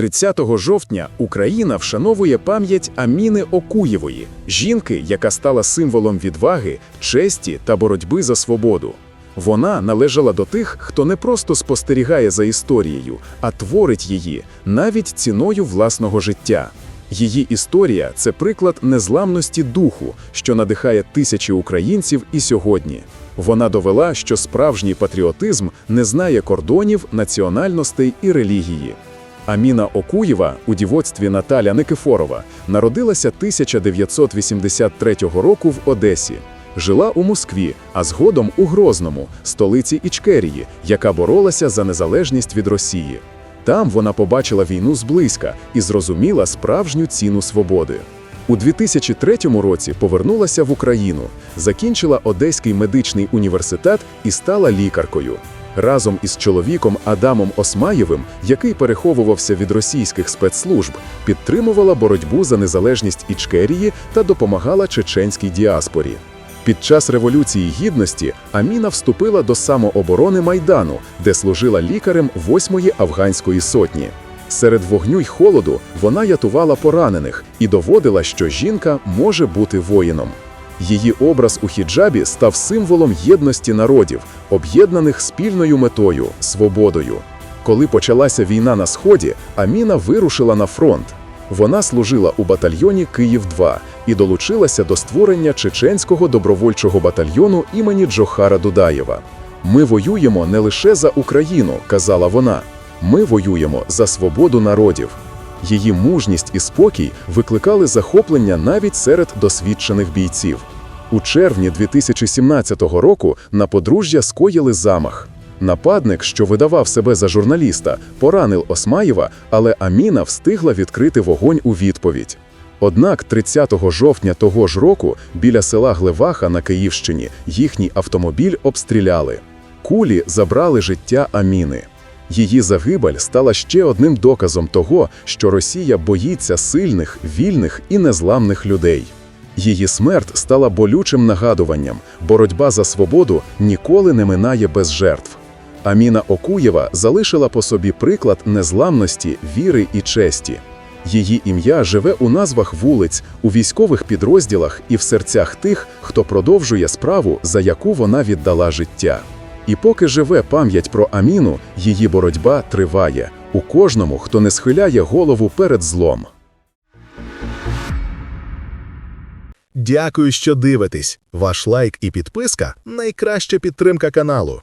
30 жовтня Україна вшановує пам'ять Аміни Окуєвої, жінки, яка стала символом відваги, честі та боротьби за свободу. Вона належала до тих, хто не просто спостерігає за історією, а творить її навіть ціною власного життя. Її історія це приклад незламності духу, що надихає тисячі українців і сьогодні. Вона довела, що справжній патріотизм не знає кордонів, національностей і релігії. Аміна Окуєва у дівоцтві Наталя Никифорова народилася 1983 року в Одесі. Жила у Москві, а згодом у Грозному, столиці Ічкерії, яка боролася за незалежність від Росії. Там вона побачила війну зблизька і зрозуміла справжню ціну свободи. У 2003 році повернулася в Україну, закінчила Одеський медичний університет і стала лікаркою. Разом із чоловіком Адамом Осмаєвим, який переховувався від російських спецслужб, підтримувала боротьбу за незалежність Ічкерії та допомагала чеченській діаспорі. Під час Революції Гідності Аміна вступила до самооборони Майдану, де служила лікарем 8-ї афганської сотні. Серед вогню й холоду вона ятувала поранених і доводила, що жінка може бути воїном. Її образ у хіджабі став символом єдності народів, об'єднаних спільною метою свободою. Коли почалася війна на сході, Аміна вирушила на фронт. Вона служила у батальйоні Київ-2 і долучилася до створення чеченського добровольчого батальйону імені Джохара Дудаєва. Ми воюємо не лише за Україну, казала вона. Ми воюємо за свободу народів. Її мужність і спокій викликали захоплення навіть серед досвідчених бійців. У червні 2017 року на подружжя скоїли замах. Нападник, що видавав себе за журналіста, поранив Осмаєва, але Аміна встигла відкрити вогонь у відповідь. Однак 30 жовтня того ж року біля села Глеваха на Київщині їхній автомобіль обстріляли. Кулі забрали життя Аміни. Її загибель стала ще одним доказом того, що Росія боїться сильних, вільних і незламних людей. Її смерть стала болючим нагадуванням: боротьба за свободу ніколи не минає без жертв. Аміна Окуєва залишила по собі приклад незламності, віри і честі. Її ім'я живе у назвах вулиць, у військових підрозділах і в серцях тих, хто продовжує справу, за яку вона віддала життя. І поки живе пам'ять про Аміну, її боротьба триває у кожному, хто не схиляє голову перед злом. Дякую, що дивитесь. Ваш лайк і підписка найкраща підтримка каналу.